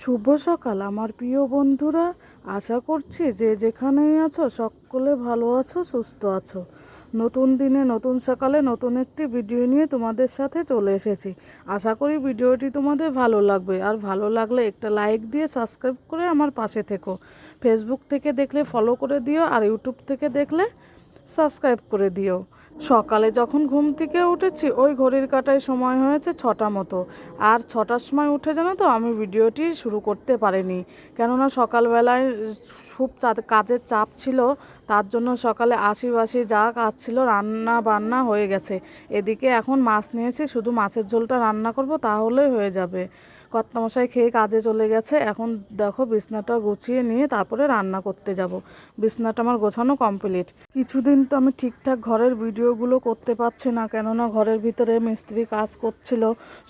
শুভ সকাল, আমার প্রিয় বন্ধুরা। আশা করছি যে যেখানেই আছো, সকলে ভালো আছো, সুস্থ আছো। নতুন দিনে, নতুন সকালে, নতুন একটি ভিডিও নিয়ে তোমাদের সাথে চলে এসেছি। আশা করি ভিডিওটি তোমাদের ভালো লাগবে। আর ভালো লাগলে একটা লাইক দিয়ে সাবস্ক্রাইব করে আমার পাশে থেকো। ফেসবুক থেকে দেখলে ফলো করে দিও, আর ইউটিউব থেকে দেখলে সাবস্ক্রাইব করে দিও। সকালে যখন ঘুম থেকে উঠেছি, ওই ঘড়ির কাটায় সময় হয়েছে ছটা মতো। আর ছটার সময় উঠে জানো তো আমি ভিডিওটি শুরু করতে পারিনি। কেননা সকালবেলায় খুব কাজের চাপ ছিল, তার জন্য সকালে আশি বাসি যা কাজ ছিল রান্না বান্না হয়ে গেছে। এদিকে এখন মাছ নিয়েছি, শুধু মাছের ঝোলটা রান্না করব, তাহলেই হয়ে যাবে। কর্তামশাই খেয়ে কাজে চলে গেছে। এখন দেখো বিছনাটা গুছিয়ে নিয়ে তারপরে রান্না করতে যাব। বিছনাটা আমার গোছানো কমপ্লিট কিছুদিন তো আমি ঠিকঠাক ঘরের ভিডিওগুলো করতে পারছি না, কেননা ঘরের ভিতরে মিস্ত্রি কাজ করছিল,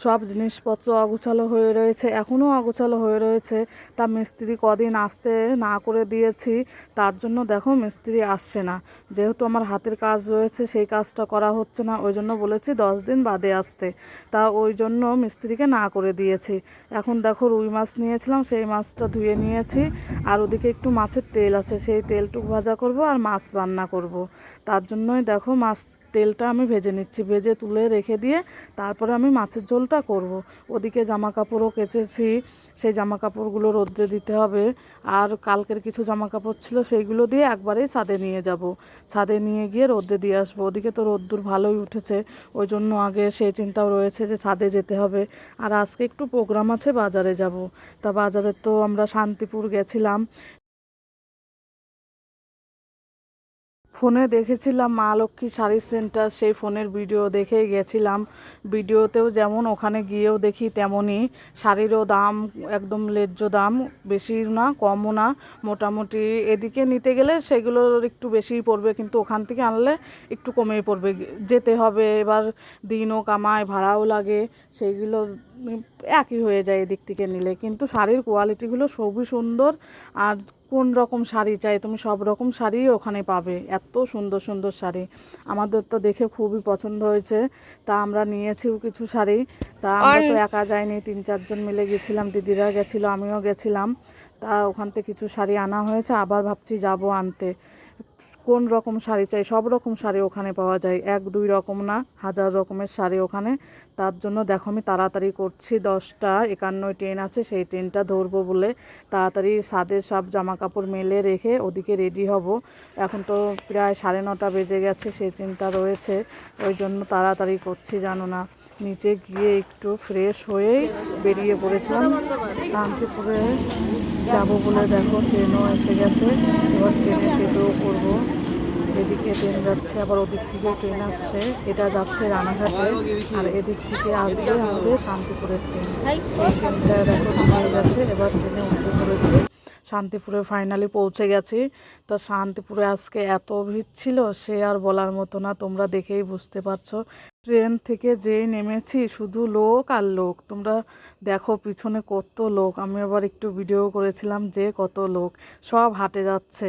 সব জিনিসপত্র অগুছালো হয়ে রয়েছে, এখনও অগুছালো হয়ে রয়েছে। তা মিস্ত্রি কদিন আসতে না করে দিয়েছি, তার জন্য দেখো মিস্ত্রি আসছে না। যেহেতু আমার হাতের কাজ রয়েছে, সেই কাজটা করা হচ্ছে না, ওই জন্য বলেছি দশ দিন বাদে আসতে। তা ওই জন্য মিস্ত্রিকে না করে দিয়েছি। এখন দেখো রুই মাছ নিয়েছিলাম, সেই মাছটা ধুয়ে নিয়েছি। আর ওদিকে একটু মাছের তেল আছে, সেই তেলটুকু ভাজা করব আর মাছ রান্না করব। তার জন্যই দেখো মাছ তেলটা আমি ভেজে নিচ্ছি, ভেজে তুলে রেখে দিয়ে তারপরে আমি মাছের ঝোলটা করব। ওদিকে জামা কাপড়ও কেচেছি, সেই জামা কাপড়গুলো রোদ্রে দিতে হবে। আর কালকের কিছু জামা কাপড় ছিল সেইগুলো দিয়ে একবারেই ছাদে নিয়ে যাব। ছাদে নিয়ে গিয়ে রোদ্রে দিয়ে আসব। ওদিকে তো রোদ্দুর ভালোই উঠেছে ওই জন্য আগে সেই চিন্তাও রয়েছে যে ছাদে যেতে হবে। আর আজকে একটু প্রোগ্রাম আছে, বাজারে যাব। তা বাজারে তো আমরা শান্তিপুর গেছিলাম। ফোনে দেখেছিলাম মা লক্ষ্মী শাড়ি সেন্টার, সেই ফোনের ভিডিও দেখেই গেছিলাম। ভিডিওতেও যেমন ওখানে গিয়েও দেখি তেমনই। শাড়িরও দাম একদম ন্যায্য দাম, বেশি না, কমও না। মোটামুটি এদিকে নিতে গেলে সেগুলোর একটু বেশিই পড়বে, কিন্তু ওখান থেকে আনলে একটু কমেই পড়বে। যেতে হবে, এবার দিনও কামায়, ভাড়াও লাগে, সেইগুলো একই হয়ে যায় এদিক থেকে নিলে। কিন্তু শাড়ির কোয়ালিটিগুলো সবই সুন্দর, আর কোন রকম শাড়ি চাই? তুমি সব রকম শাড়ি ওখানে পাবে। এত সুন্দর সুন্দর শাড়ি। আমাদের তো দেখে খুবই পছন্দ হয়েছে। তা আমরা নিয়েছিও কিছু শাড়ি। তা আমরা তো একা যাইনি। তিন চারজন মিলে গেছিলাম। দিদিরা গেছিল আমিও গেছিলাম। তা ওখান থেকে কিছু শাড়ি আনা হয়েছে। আবার ভাবছি যাব আনতে। কোন রকম শাড়ি চাই, সব রকম শাড়ি ওখানে পাওয়া যায়। এক, দুই রকম না, হাজার রকমের শাড়ি ওখানে। তার জন্য দেখো আমি তাড়াতাড়ি করছি, দশটা একান্নই ট্রেন আছে, সেই ট্রেনটা ধরবো বলে তাড়াতাড়ি সাদের সব জামা কাপড় মেলে রেখে ওদিকে রেডি হব। এখন তো প্রায় সাড়ে নটা বেজে গেছে সেই চিন্তা রয়েছে, ওই জন্য তাড়াতাড়ি করছি, জানো না। নিচে গিয়ে একটু ফ্রেশ হয়ে বেরিয়ে পড়েছিলাম। শান্তিপুরে যাব বলে দেখো ট্রেনও এসে গেছে। এবার ট্রেনে যেতেও পড়ব এদিকে ট্রেন যাচ্ছে আবার ওদিক থেকে ট্রেন আসছে। এটা যাচ্ছে রানাঘাটে। আর এদিক থেকে আসবে আমাদের শান্তিপুরের ট্রেন সেই ট্রেনটা দেখো হয়ে গেছে এবার ট্রেনে উঠে পড়েছে। শান্তিপুরে ফাইনালি পৌঁছে গেছি। তা শান্তিপুরে আজকে এত ভিড় ছিল সে আর বলার মতো না তোমরা দেখেই বুঝতে পারছ। ট্রেন থেকে যেই নেমেছি, শুধু লোক আর লোক। তোমরা দেখো পিছনে কত লোক। আমি আবার একটু ভিডিও করেছিলাম যে কত লোক। সব হাটে যাচ্ছে।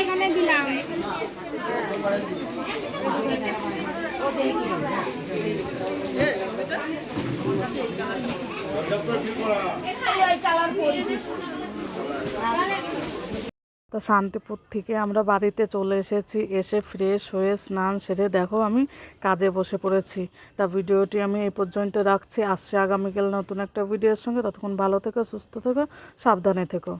এখানে দিলাম। তো শান্তিপুর থেকে আমরা বাড়িতে চলে এসেছি, এসে ফ্রেশ হয়ে স্নান সেরে দেখো আমি কাজে বসে পড়েছি। তা ভিডিওটি আমি এই পর্যন্ত রাখছি, আসছে আগামীকাল নতুন একটা ভিডিওর সঙ্গে। ততক্ষণ ভালো থেকো, সুস্থ থেকো, সাবধানে থেকো।